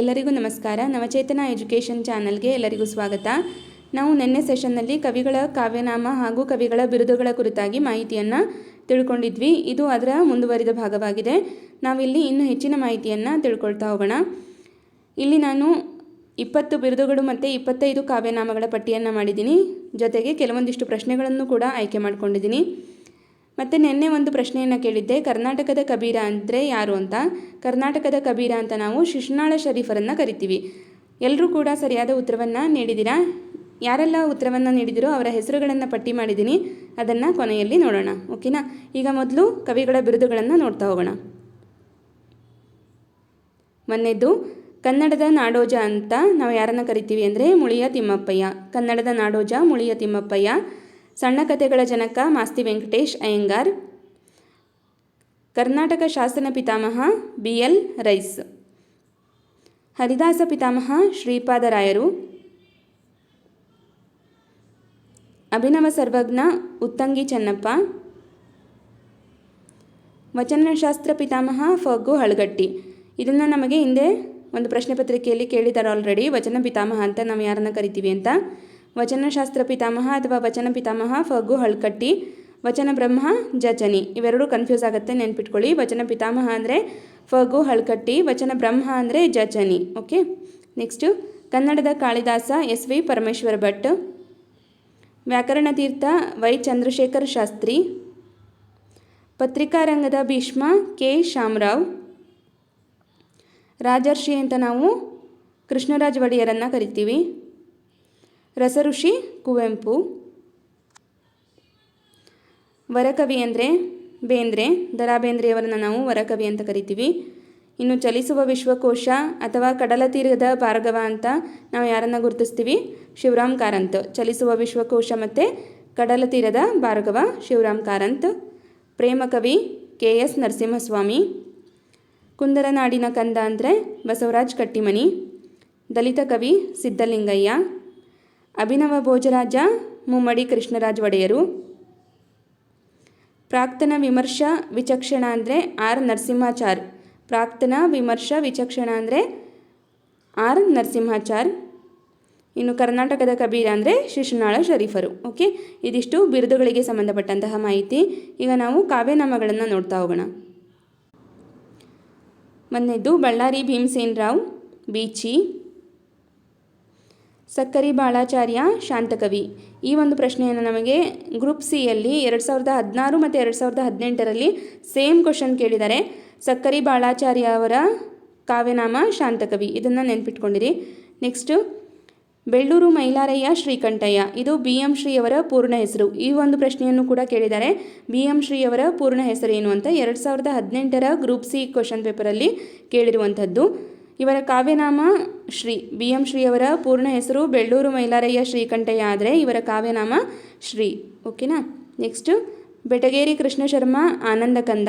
ಎಲ್ಲರಿಗೂ ನಮಸ್ಕಾರ. ನವಚೇತನ ಎಜುಕೇಷನ್ ಚಾನಲ್ಗೆ ಎಲ್ಲರಿಗೂ ಸ್ವಾಗತ. ನಾವು ನಿನ್ನೆ ಸೆಷನ್ನಲ್ಲಿ ಕವಿಗಳ ಕಾವ್ಯನಾಮ ಹಾಗೂ ಕವಿಗಳ ಬಿರುದುಗಳ ಕುರಿತಾಗಿ ಮಾಹಿತಿಯನ್ನು ತಿಳ್ಕೊಂಡಿದ್ವಿ. ಇದು ಅದರ ಮುಂದುವರಿದ ಭಾಗವಾಗಿದೆ. ನಾವಿಲ್ಲಿ ಇನ್ನೂ ಹೆಚ್ಚಿನ ಮಾಹಿತಿಯನ್ನು ತಿಳ್ಕೊಳ್ತಾ ಹೋಗೋಣ. ಇಲ್ಲಿ ನಾನು ಇಪ್ಪತ್ತು ಬಿರುದುಗಳು ಮತ್ತು ಇಪ್ಪತ್ತೈದು ಕಾವ್ಯನಾಮಗಳ ಪಟ್ಟಿಯನ್ನು ಮಾಡಿದ್ದೀನಿ. ಜೊತೆಗೆ ಕೆಲವೊಂದಿಷ್ಟು ಪ್ರಶ್ನೆಗಳನ್ನು ಕೂಡ ಆಯ್ಕೆ ಮಾಡ್ಕೊಂಡಿದ್ದೀನಿ. ಮತ್ತು ನಿನ್ನೆ ಒಂದು ಪ್ರಶ್ನೆಯನ್ನು ಕೇಳಿದ್ದೆ, ಕರ್ನಾಟಕದ ಕಬೀರ ಅಂದರೆ ಯಾರು ಅಂತ. ಕರ್ನಾಟಕದ ಕಬೀರ ಅಂತ ನಾವು ಶಿಶುನಾಳ ಶರೀಫರನ್ನು ಕರಿತೀವಿ. ಎಲ್ಲರೂ ಕೂಡ ಸರಿಯಾದ ಉತ್ತರವನ್ನು ನೀಡಿದಿರಾ ಯಾರೆಲ್ಲ ಉತ್ತರವನ್ನು ನೀಡಿದಿರೋ ಅವರ ಹೆಸರುಗಳನ್ನು ಪಟ್ಟಿ ಮಾಡಿದ್ದೀನಿ. ಅದನ್ನು ಕೊನೆಯಲ್ಲಿ ನೋಡೋಣ. ಓಕೆನಾ? ಈಗ ಮೊದಲು ಕವಿಗಳ ಬಿರುದುಗಳನ್ನು ನೋಡ್ತಾ ಹೋಗೋಣ. ಮೊನ್ನೆದ್ದು, ಕನ್ನಡದ ನಾಡೋಜ ಅಂತ ನಾವು ಯಾರನ್ನು ಕರಿತೀವಿ ಅಂದರೆ ಮುಳಿಯ ತಿಮ್ಮಪ್ಪಯ್ಯ. ಕನ್ನಡದ ನಾಡೋಜ ಮುಳಿಯ ತಿಮ್ಮಪ್ಪಯ್ಯ. ಸಣ್ಣ ಕಥೆಗಳ ಜನಕ ಮಾಸ್ತಿ ವೆಂಕಟೇಶ್ ಅಯ್ಯಂಗಾರ್. ಕರ್ನಾಟಕ ಶಾಸನ ಪಿತಾಮಹ ಬಿ ಎಲ್ ರೈಸ್. ಹರಿದಾಸ ಪಿತಾಮಹ ಶ್ರೀಪಾದರಾಯರು ಅಭಿನವ ಸರ್ವಜ್ಞ ಉತ್ತಂಗಿ ಚೆನ್ನಪ್ಪ. ವಚನಶಾಸ್ತ್ರ ಪಿತಾಮಹ ಫಗ್ಗು ಹಳಗಟ್ಟಿ. ಇದನ್ನು ನಮಗೆ ಹಿಂದೆ ಒಂದು ಪ್ರಶ್ನೆ ಪತ್ರಿಕೆಯಲ್ಲಿ ಕೇಳಿದ್ದಾರೆ ಆಲ್ರೆಡಿ ವಚನ ಪಿತಾಮಹ ಅಂತ ನಾವು ಯಾರನ್ನ ಕರಿತೀವಿ ಅಂತ. ವಚನಶಾಸ್ತ್ರ ಪಿತಾಮಹ ಅಥವಾ ವಚನ ಪಿತಾಮಹ ಫಗು ಹಳ್ಕಟ್ಟಿ, ವಚನ ಬ್ರಹ್ಮ ಜಚನಿ ಇವೆರಡೂ ಕನ್ಫ್ಯೂಸ್ ಆಗುತ್ತೆ, ನೆನ್ಪಿಟ್ಕೊಳ್ಳಿ. ವಚನ ಪಿತಾಮಹ ಅಂದರೆ ಫಗು ಹಳ್ಕಟ್ಟಿ, ವಚನ ಬ್ರಹ್ಮ ಅಂದರೆ ಜಚನಿ ಓಕೆ ನೆಕ್ಸ್ಟು ಕನ್ನಡದ ಕಾಳಿದಾಸ ಎಸ್ ವಿ ಪರಮೇಶ್ವರ ಭಟ್. ವ್ಯಾಕರಣ ತೀರ್ಥ ವೈ ಚಂದ್ರಶೇಖರ್ ಶಾಸ್ತ್ರಿ. ಪತ್ರಿಕಾರಂಗದ ಭೀಷ್ಮ ಕೆ ಶಾಮರಾವ್. ರಾಜರ್ಷಿ ಅಂತ ನಾವು ಕೃಷ್ಣರಾಜ ಒಡೆಯರನ್ನು ಕರಿತೀವಿ. ರಸಋಷಿ ಕುವೆಂಪು. ವರಕವಿ ಅಂದರೆ ಬೇಂದ್ರೆ. ದರಾ ಬೇಂದ್ರೆಯವರನ್ನು ನಾವು ವರಕವಿ ಅಂತ ಕರಿತೀವಿ. ಇನ್ನು ಚಲಿಸುವ ವಿಶ್ವಕೋಶ ಅಥವಾ ಕಡಲ ತೀರದ ಭಾರ್ಗವ ಅಂತ ನಾವು ಯಾರನ್ನು ಗುರುತಿಸ್ತೀವಿ? ಶಿವರಾಮ್ ಕಾರಂತ್. ಚಲಿಸುವ ವಿಶ್ವಕೋಶ ಮತ್ತು ಕಡಲ ತೀರದ ಭಾರ್ಗವ ಶಿವರಾಮ್ ಕಾರಂತ್. ಪ್ರೇಮಕವಿ ಕೆ ಎಸ್ ನರಸಿಂಹಸ್ವಾಮಿ. ಕುಂದರನಾಡಿನ ಕಂದ ಅಂದರೆ ಬಸವರಾಜ್ ಕಟ್ಟಿಮನಿ. ದಲಿತ ಕವಿ ಸಿದ್ಧಲಿಂಗಯ್ಯ. ಅಭಿನವ ಭೋಜರಾಜ ಮುಮ್ಮಡಿ ಕೃಷ್ಣರಾಜ ಒಡೆಯರು. ಪ್ರಾಕ್ತನ ವಿಮರ್ಶ ವಿಚಕ್ಷಣ ಅಂದರೆ ಆರ್ ನರಸಿಂಹಾಚಾರ್. ಪ್ರಾಕ್ತನ ವಿಮರ್ಶ ವಿಚಕ್ಷಣ ಅಂದರೆ ಆರ್ ನರಸಿಂಹಾಚಾರ್. ಇನ್ನು ಕರ್ನಾಟಕದ ಕಬೀರ ಅಂದರೆ ಶಿಶುನಾಳ ಶರೀಫರು. ಓಕೆ? ಇದಿಷ್ಟು ಬಿರುದುಗಳಿಗೆ ಸಂಬಂಧಪಟ್ಟಂತಹ ಮಾಹಿತಿ. ಈಗ ನಾವು ಕಾವ್ಯನಾಮಗಳನ್ನು ನೋಡ್ತಾ ಹೋಗೋಣ. ಮೊನ್ನೆದ್ದು ಬಳ್ಳಾರಿ ಭೀಮಸೇನ್ ರಾವ್, ಬೀಚಿ ಸಕ್ಕರಿ ಬಾಳಾಚಾರ್ಯ, ಶಾಂತಕವಿ. ಈ ಒಂದು ಪ್ರಶ್ನೆಯನ್ನು ನಮಗೆ ಗ್ರೂಪ್ ಸಿಯಲ್ಲಿ ಎರಡು ಸಾವಿರದ ಹದಿನಾರು ಮತ್ತು ಎರಡು ಸಾವಿರದ ಹದಿನೆಂಟರಲ್ಲಿ ಸೇಮ್ ಕ್ವಶನ್ ಕೇಳಿದ್ದಾರೆ ಸಕ್ಕರಿ ಬಾಳಾಚಾರ್ಯ ಅವರ ಕಾವ್ಯನಾಮ ಶಾಂತಕವಿ. ಇದನ್ನು ನೆನ್ಪಿಟ್ಕೊಂಡಿರಿ. ನೆಕ್ಸ್ಟು, ಬೆಳ್ಳೂರು ಮೈಲಾರಯ್ಯ ಶ್ರೀಕಂಠಯ್ಯ. ಇದು ಬಿ ಎಂ ಶ್ರೀಯವರ ಪೂರ್ಣ ಹೆಸರು. ಈ ಒಂದು ಪ್ರಶ್ನೆಯನ್ನು ಕೂಡ ಕೇಳಿದ್ದಾರೆ ಬಿ ಎಂ ಶ್ರೀಯವರ ಪೂರ್ಣ ಹೆಸರೇನು ಅಂತ ಎರಡು ಸಾವಿರದ ಹದಿನೆಂಟರ ಗ್ರೂಪ್ ಸಿ ಕ್ವಶನ್ ಪೇಪರಲ್ಲಿ ಕೇಳಿರುವಂಥದ್ದು. ಇವರ ಕಾವ್ಯನಾಮ ಶ್ರೀ ಬಿ ಎಂ ಶ್ರೀಯವರ ಪೂರ್ಣ ಹೆಸರು ಬೆಳ್ಳೂರು ಮೈಲಾರಯ್ಯ ಶ್ರೀಕಂಠಯ್ಯ ಆದರೆ ಇವರ ಕಾವ್ಯನಾಮ ಶ್ರೀ. ಓಕೆನಾ? ನೆಕ್ಸ್ಟು ಬೆಟಗೇರಿ ಕೃಷ್ಣ ಶರ್ಮಾ ಆನಂದಕಂದ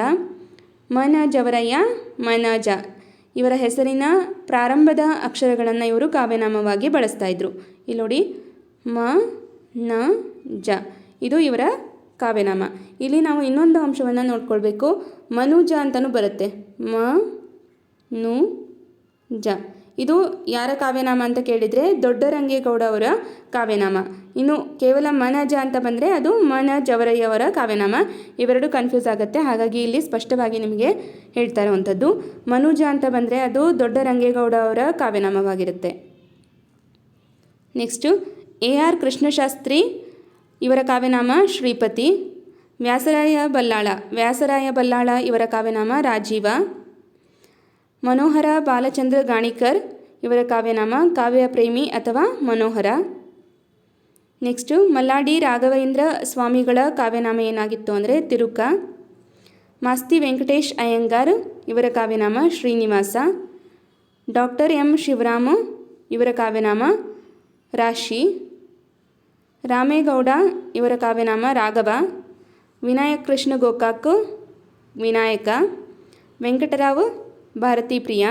ಮನ ಜವರಯ್ಯ ಮನಜ ಇವರ ಹೆಸರಿನ ಪ್ರಾರಂಭದ ಅಕ್ಷರಗಳನ್ನು ಇವರು ಕಾವ್ಯನಾಮವಾಗಿ ಬಳಸ್ತಾ ಇದ್ರು. ಇಲ್ಲಿ ನೋಡಿ, ಮ, ನ, ಜ. ಇದು ಇವರ ಕಾವ್ಯನಾಮ ಇಲ್ಲಿ ನಾವು ಇನ್ನೊಂದು ಅಂಶವನ್ನು ನೋಡ್ಕೊಳ್ಬೇಕು. ಮನುಜ ಅಂತಲೂ ಬರುತ್ತೆ. ಮ, ನು ಜ. ಇದು ಯಾರ ಕಾವ್ಯನಾಮ ಅಂತ ಕೇಳಿದರೆ ದೊಡ್ಡರಂಗೇಗೌಡ ಅವರ ಕಾವ್ಯನಾಮ. ಇನ್ನು ಕೇವಲ ಮನಜ ಅಂತ ಬಂದರೆ ಅದು ಮನ ಜವರಯ್ಯವರ ಕಾವ್ಯನಾಮ. ಇವೆರಡು ಕನ್ಫ್ಯೂಸ್ ಆಗುತ್ತೆ. ಹಾಗಾಗಿ ಇಲ್ಲಿ ಸ್ಪಷ್ಟವಾಗಿ ನಿಮಗೆ ಹೇಳ್ತಾ ಇರುವಂಥದ್ದು. ಮನುಜ ಅಂತ ಬಂದರೆ ಅದು ದೊಡ್ಡರಂಗೇಗೌಡ ಅವರ ಕಾವ್ಯನಾಮವಾಗಿರುತ್ತೆ. ನೆಕ್ಸ್ಟು ಎ ಆರ್ ಕೃಷ್ಣಶಾಸ್ತ್ರಿ ಇವರ ಕಾವ್ಯನಾಮ ಶ್ರೀಪತಿ. ವ್ಯಾಸರಾಯ ಬಲ್ಲಾಳ. ವ್ಯಾಸರಾಯ ಬಲ್ಲಾಳ ಇವರ ಕಾವ್ಯನಾಮ ರಾಜೀವ. ಮನೋಹರ ಬಾಲಚಂದ್ರ ಗಾಣಿಕರ್. ಇವರ ಕಾವ್ಯನಾಮ ಕಾವ್ಯ ಪ್ರೇಮಿ ಅಥವಾ ಮನೋಹರ. ನೆಕ್ಸ್ಟು ಮಲ್ಲಾಡಿ ರಾಘವೇಂದ್ರ ಸ್ವಾಮಿಗಳ ಕಾವ್ಯನಾಮ ಏನಾಗಿತ್ತು ಅಂದರೆ ತಿರುಕ. ಮಾಸ್ತಿ ವೆಂಕಟೇಶ್ ಅಯ್ಯಂಗಾರ್, ಇವರ ಕಾವ್ಯನಾಮ ಶ್ರೀನಿವಾಸ. ಡಾಕ್ಟರ್ ಎಂ ಶಿವರಾಮ, ಇವರ ಕಾವ್ಯನಾಮ ರಾಶಿ. ರಾಮೇಗೌಡ, ಇವರ ಕಾವ್ಯನಾಮ ರಾಘವ. ವಿನಾಯಕ್ ಕೃಷ್ಣ ಗೋಕಾಕ್, ವಿನಾಯಕ. ವೆಂಕಟರಾವ್ ಭಾರತಿ ಪ್ರಿಯ.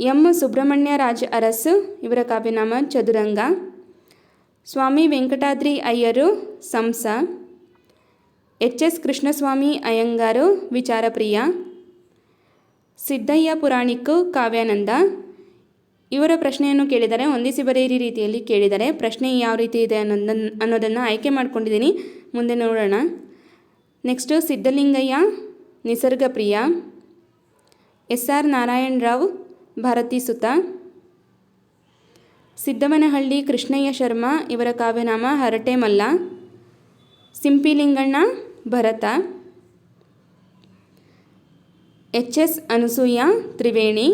ಎಂ. ಸುಬ್ರಹ್ಮಣ್ಯ ರಾಜ್ ಅರಸು, ಇವರ ಕಾವ್ಯನಾಮ ಚದುರಂಗ. ಸ್ವಾಮಿ ವೆಂಕಟಾದ್ರಿ ಅಯ್ಯರು, ಸಂಸ. ಎಚ್. ಎಸ್. ಕೃಷ್ಣಸ್ವಾಮಿ ಅಯ್ಯಂಗಾರು ವಿಚಾರಪ್ರಿಯ ಸಿದ್ದಯ್ಯ ಪುರಾಣಿಕ್ ಕಾವ್ಯಾನಂದ. ಇವರ ಪ್ರಶ್ನೆಯನ್ನು ಕೇಳಿದರೆ ಹೊಂದಿಸಿ ಬರೆಯಿರಿ ರೀತಿಯಲ್ಲಿ ಕೇಳಿದರೆ ಪ್ರಶ್ನೆ ಯಾವ ರೀತಿ ಇದೆ ಅನ್ನೋದನ್ನು ಅನ್ನೋದನ್ನು ಆಯ್ಕೆ ಮಾಡ್ಕೊಂಡಿದ್ದೀನಿ. ಮುಂದೆ ನೋಡೋಣ. Next Siddalingaiah Nisargapriya. S R Narayana Rao, Bharati Suta. Siddavanahalli Krishnaiah Sharma, ಇವರ ಕಾವ್ಯನಾಮ Harate Malla. Simpilinganna, Bharata. H S Anasuya, Triveni.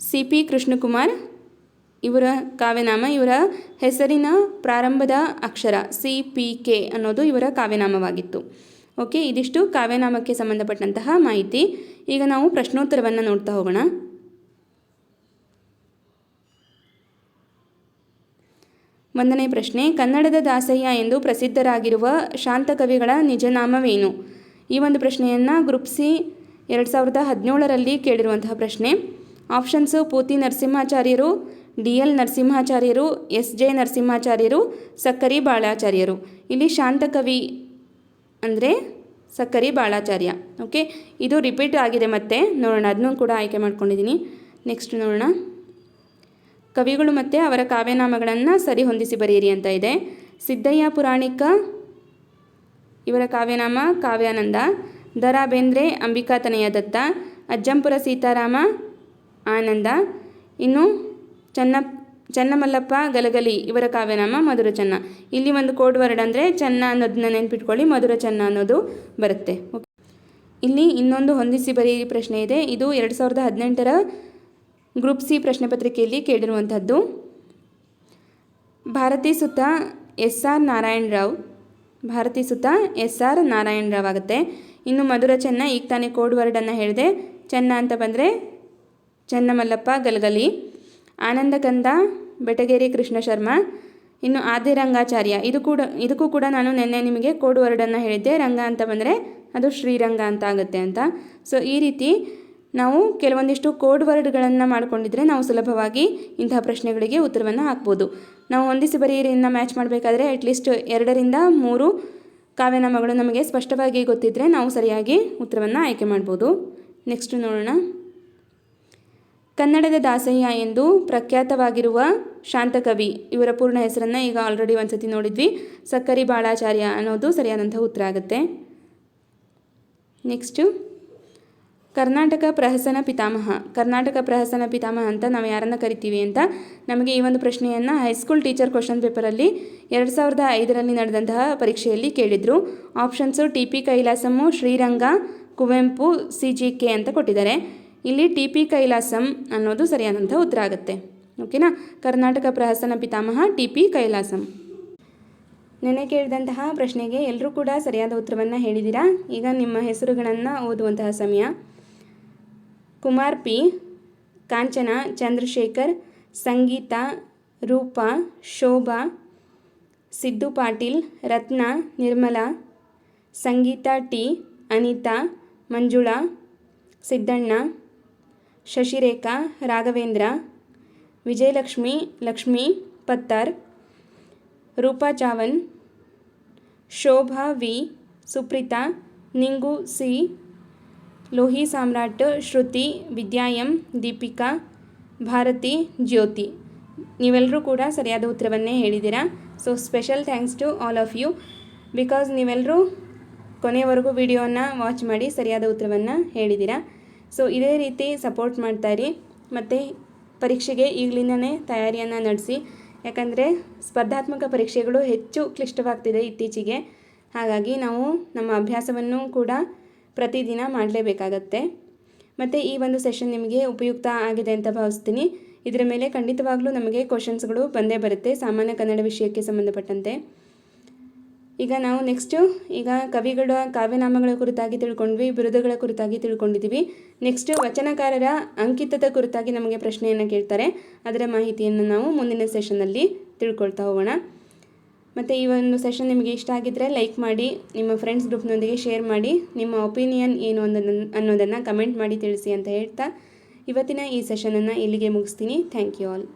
C P Krishnakumar, ಇವರ ಕಾವ್ಯನಾಮ, ಇವರ ಹೆಸರಿನ ಪ್ರಾರಂಭದ ಅಕ್ಷರ ಸಿ ಪಿ ಕೆ ಅನ್ನೋದು ಇವರ ಕಾವ್ಯನಾಮವಾಗಿತ್ತು. ಓಕೆ, ಇದಿಷ್ಟು ಕಾವ್ಯನಾಮಕ್ಕೆ ಸಂಬಂಧಪಟ್ಟಂತಹ ಮಾಹಿತಿ. ಈಗ ನಾವು ಪ್ರಶ್ನೋತ್ತರವನ್ನು ನೋಡ್ತಾ ಹೋಗೋಣ. ಒಂದನೇ ಪ್ರಶ್ನೆ, ಕನ್ನಡದ ದಾಸಯ್ಯ ಎಂದು ಪ್ರಸಿದ್ಧರಾಗಿರುವ ಶಾಂತಕವಿಗಳ ನಿಜನಾಮವೇನು? ಈ ಒಂದು ಪ್ರಶ್ನೆಯನ್ನು ಗ್ರೂಪ್ ಸಿ ಎರಡು ಸಾವಿರದ ಹದಿನೇಳರಲ್ಲಿ ಕೇಳಿರುವಂತಹ ಪ್ರಶ್ನೆ. ಆಪ್ಷನ್ಸು ಪೂತಿ ನರಸಿಂಹಾಚಾರ್ಯರು, ಡಿ ಎಲ್ ನರಸಿಂಹಾಚಾರ್ಯರು, ಎಸ್ ಜೆ ನರಸಿಂಹಾಚಾರ್ಯರು, ಸಕ್ಕರಿ ಬಾಳಾಚಾರ್ಯರು. ಇಲ್ಲಿ ಶಾಂತಕವಿ ಅಂದರೆ ಸಕ್ಕರಿ ಬಾಳಾಚಾರ್ಯ. ಓಕೆ ಇದು ರಿಪೀಟ್ ಆಗಿದೆ ಮತ್ತೆ. ನೋಡೋಣ ಅದನ್ನೂ ಕೂಡ ಆಯ್ಕೆ ಮಾಡ್ಕೊಂಡಿದ್ದೀನಿ ನೆಕ್ಸ್ಟ್ ನೋಡೋಣ. ಕವಿಗಳು ಮತ್ತು ಅವರ ಕಾವ್ಯನಾಮಗಳನ್ನು ಸರಿ ಹೊಂದಿಸಿ ಬರೆಯಿರಿ ಅಂತ ಇದೆ. ಸಿದ್ದಯ್ಯ ಪುರಾಣಿಕ, ಇವರ ಕಾವ್ಯನಾಮ ಕಾವ್ಯಾನಂದ. ದರಾ ಬೇಂದ್ರೆ ಅಂಬಿಕಾ ತನಯ ದತ್ತ. ಅಜ್ಜಂಪುರ ಸೀತಾರಾಮ ಆನಂದ. ಇನ್ನು ಚನ್ನ ಚನ್ನಮಲ್ಲಪ್ಪ, ಗಲಗಲಿ, ಇವರ ಕಾವ್ಯನಾಮ ಮಧುರ ಚೆನ್ನ. ಇಲ್ಲಿ ಒಂದು ಕೋಡ್ ವರ್ಡ್ ಅಂದರೆ ಚೆನ್ನ ಅನ್ನೋದನ್ನ ನೆನ್ಪಿಟ್ಕೊಳ್ಳಿ, ಮಧುರ ಚೆನ್ನ ಅನ್ನೋದು ಬರುತ್ತೆ. ಓಕೆ ಇಲ್ಲಿ ಇನ್ನೊಂದು ಹೊಂದಿಸಿ ಬರೀ ಪ್ರಶ್ನೆ ಇದೆ. ಇದು ಎರಡು ಸಾವಿರದ ಹದಿನೆಂಟರ ಗ್ರೂಪ್ ಸಿ ಪ್ರಶ್ನೆ ಪತ್ರಿಕೆಯಲ್ಲಿ ಕೇಳಿರುವಂಥದ್ದು. Bharati Suta S R Narayana Rao. Bharati Suta S R Narayana Rao ಆಗುತ್ತೆ. ಇನ್ನು ಮಧುರ ಚೆನ್ನ, ಈಗ ತಾನೇ ಕೋಡ್ ವರ್ಡನ್ನು ಹೇಳಿದೆ, ಚೆನ್ನ ಅಂತ ಬಂದರೆ ಚನ್ನಮಲ್ಲಪ್ಪ, ಗಲಗಲಿ. ಆನಂದಕಂದ ಬೆಟಗೇರಿ ಕೃಷ್ಣ ಶರ್ಮ, ಇನ್ನು ಆದಿರಂಗಾಚಾರ್ಯ ಇದು ಕೂಡ, ಇದಕ್ಕೂ ಕೂಡ ನಾನು ನಿನ್ನೆ ನಿಮಗೆ ಕೋಡ್ ವರ್ಡನ್ನು ಹೇಳಿದ್ದೆ. ರಂಗ ಅಂತ ಬಂದರೆ ಅದು ಶ್ರೀರಂಗ ಅಂತ ಆಗುತ್ತೆ ಅಂತ. ಸೊ ಈ ರೀತಿ ನಾವು ಕೆಲವೊಂದಿಷ್ಟು ಕೋಡ್ ವರ್ಡ್ಗಳನ್ನು ಮಾಡಿಕೊಂಡಿದ್ರೆ ನಾವು ಸುಲಭವಾಗಿ ಇಂತಹ ಪ್ರಶ್ನೆಗಳಿಗೆ ಉತ್ತರವನ್ನು ಹಾಕ್ಬೋದು. ನಾವು ಹೊಂದಿಸಿ ಬರೀರಿಯನ್ನು ಮ್ಯಾಚ್ ಮಾಡಬೇಕಾದ್ರೆ ಅಟ್ಲೀಸ್ಟ್ ಎರಡರಿಂದ ಮೂರು ಕಾವ್ಯನಾಮಗಳು ನಮಗೆ ಸ್ಪಷ್ಟವಾಗಿ ಗೊತ್ತಿದ್ದರೆ ನಾವು ಸರಿಯಾಗಿ ಉತ್ತರವನ್ನು ಆಯ್ಕೆ ಮಾಡ್ಬೋದು. ನೆಕ್ಸ್ಟ್ ನೋಡೋಣ. ಕನ್ನಡದ ದಾಸಯ್ಯ ಎಂದು ಪ್ರಖ್ಯಾತವಾಗಿರುವ ಶಾಂತಕವಿ. ಇವರ ಪೂರ್ಣ ಹೆಸರನ್ನು ಈಗ ಆಲ್ರೆಡಿ ಒಂದ್ಸತಿ ನೋಡಿದ್ವಿ. ಸಕ್ಕರಿ ಬಾಳಾಚಾರ್ಯ ಅನ್ನೋದು ಸರಿಯಾದಂಥ ಉತ್ತರ ಆಗುತ್ತೆ. ನೆಕ್ಸ್ಟು ಕರ್ನಾಟಕ ಪ್ರಹಸನ ಪಿತಾಮಹ. ಕರ್ನಾಟಕ ಪ್ರಹಸನ ಪಿತಾಮಹ ಅಂತ ನಾವು ಯಾರನ್ನು ಕರಿತೀವಿ ಅಂತ ನಮಗೆ ಈ ಒಂದು ಪ್ರಶ್ನೆಯನ್ನು ಹೈಸ್ಕೂಲ್ ಟೀಚರ್ ಕ್ವಶನ್ ಪೇಪರಲ್ಲಿ ಎರಡು ಸಾವಿರದ ಐದರಲ್ಲಿ ನಡೆದಂತಹ ಪರೀಕ್ಷೆಯಲ್ಲಿ ಕೇಳಿದರು. Options T P Kailasam, Srirang, Kuvempu, C G K ಅಂತ ಕೊಟ್ಟಿದ್ದಾರೆ. ಇಲ್ಲಿ ಟಿ ಪಿ ಕೈಲಾಸಂ ಅನ್ನೋದು ಸರಿಯಾದಂಥ ಉತ್ತರ ಆಗುತ್ತೆ. ಓಕೆನಾ? ಕರ್ನಾಟಕ ಪ್ರಹಸನ ಪಿತಾಮಹ ಟಿ ಪಿ ಕೈಲಾಸಂ. ನೆನೆ ಕೇಳಿದಂತಹ ಪ್ರಶ್ನೆಗೆ ಎಲ್ಲರೂ ಕೂಡ ಸರಿಯಾದ ಉತ್ತರವನ್ನು ಹೇಳಿದ್ದೀರಾ? ಈಗ ನಿಮ್ಮ ಹೆಸರುಗಳನ್ನು ಓದುವಂತಹ ಸಮಯ. Kumar P, Kanchana, Chandrashekhar, Sangeeta, Rupa, Shobha, Siddu Patil, Ratna, Nirmala, Sangeeta T, Anita, Manjula, Siddanna Shashirekha, Raghavendra, Vijayalakshmi, Lakshmi, Pattar, Rupa Chavan, Shobha V, Suprita, Ningu C, Lohi Samrat, Shruti, ವಿದ್ಯಾಯಂ, Deepika, Bharati, Jyoti. ನೀವೆಲ್ಲರೂ ಕೂಡ ಸರಿಯಾದ ಉತ್ತರವನ್ನೇ ಹೇಳಿದ್ದೀರಾ? So special thanks to all of you because ನೀವೆಲ್ಲರೂ ಕೊನೆಯವರೆಗೂ ವಿಡಿಯೋನ watch ಮಾಡಿ ಸರಿಯಾದ ಉತ್ತರವನ್ನು ಹೇಳಿದ್ದೀರಾ? ಸೊ ಇದೇ ರೀತಿ ಸಪೋರ್ಟ್ ಮಾಡ್ತಾಯಿರಿ. ಮತ್ತು ಪರೀಕ್ಷೆಗೆ ಈಗಲಿಂದನೇ ತಯಾರಿಯನ್ನು ನಡೆಸಿ. ಯಾಕಂದರೆ ಸ್ಪರ್ಧಾತ್ಮಕ ಪರೀಕ್ಷೆಗಳು ಹೆಚ್ಚು ಕ್ಲಿಷ್ಟವಾಗ್ತಿದೆ ಇತ್ತೀಚೆಗೆ. ಹಾಗಾಗಿ ನಾವು ನಮ್ಮ ಅಭ್ಯಾಸವನ್ನು ಕೂಡ ಪ್ರತಿದಿನ ಮಾಡಲೇಬೇಕಾಗತ್ತೆ. ಮತ್ತು ಈ ಒಂದು ಸೆಷನ್ ನಿಮಗೆ ಉಪಯುಕ್ತ ಆಗಿದೆ ಅಂತ ಭಾವಿಸ್ತೀನಿ. ಇದರ ಮೇಲೆ ಖಂಡಿತವಾಗ್ಲೂ ನಮಗೆ ಕ್ವಶನ್ಸ್ಗಳು ಬಂದೇ ಬರುತ್ತೆ. ಸಾಮಾನ್ಯ ಕನ್ನಡ ವಿಷಯಕ್ಕೆ ಸಂಬಂಧಪಟ್ಟಂತೆ. ಈಗ ನಾವು ನೆಕ್ಸ್ಟು ಈಗ ಕವಿಗಳ, ಕಾವ್ಯನಾಮಗಳ ಕುರಿತಾಗಿ ತಿಳ್ಕೊಂಡ್ವಿ, ಬಿರುದುಗಳ ಕುರಿತಾಗಿ ತಿಳ್ಕೊಂಡಿದ್ದೀವಿ ನೆಕ್ಸ್ಟು ವಚನಕಾರರ ಅಂಕಿತದ ಕುರಿತಾಗಿ ನಮಗೆ ಪ್ರಶ್ನೆಯನ್ನು ಕೇಳ್ತಾರೆ. ಅದರ ಮಾಹಿತಿಯನ್ನು ನಾವು ಮುಂದಿನ ಸೆಷನ್ನಲ್ಲಿ ತಿಳ್ಕೊಳ್ತಾ ಹೋಗೋಣ. ಮತ್ತು ಈ ಒಂದು ಸೆಷನ್ ನಿಮಗೆ ಇಷ್ಟ ಆಗಿದ್ದರೆ ಲೈಕ್ ಮಾಡಿ, ನಿಮ್ಮ ಫ್ರೆಂಡ್ಸ್ ಗ್ರೂಪ್ನೊಂದಿಗೆ ಶೇರ್ ಮಾಡಿ, ನಿಮ್ಮ ಒಪಿನಿಯನ್ ಏನು ಅನ್ನೋದನ್ನು ಅನ್ನೋದನ್ನು ಕಮೆಂಟ್ ಮಾಡಿ ತಿಳಿಸಿ ಅಂತ ಹೇಳ್ತಾ ಇವತ್ತಿನ ಈ ಸೆಷನನ್ನು ಇಲ್ಲಿಗೆ ಮುಗಿಸ್ತೀನಿ. Thank you all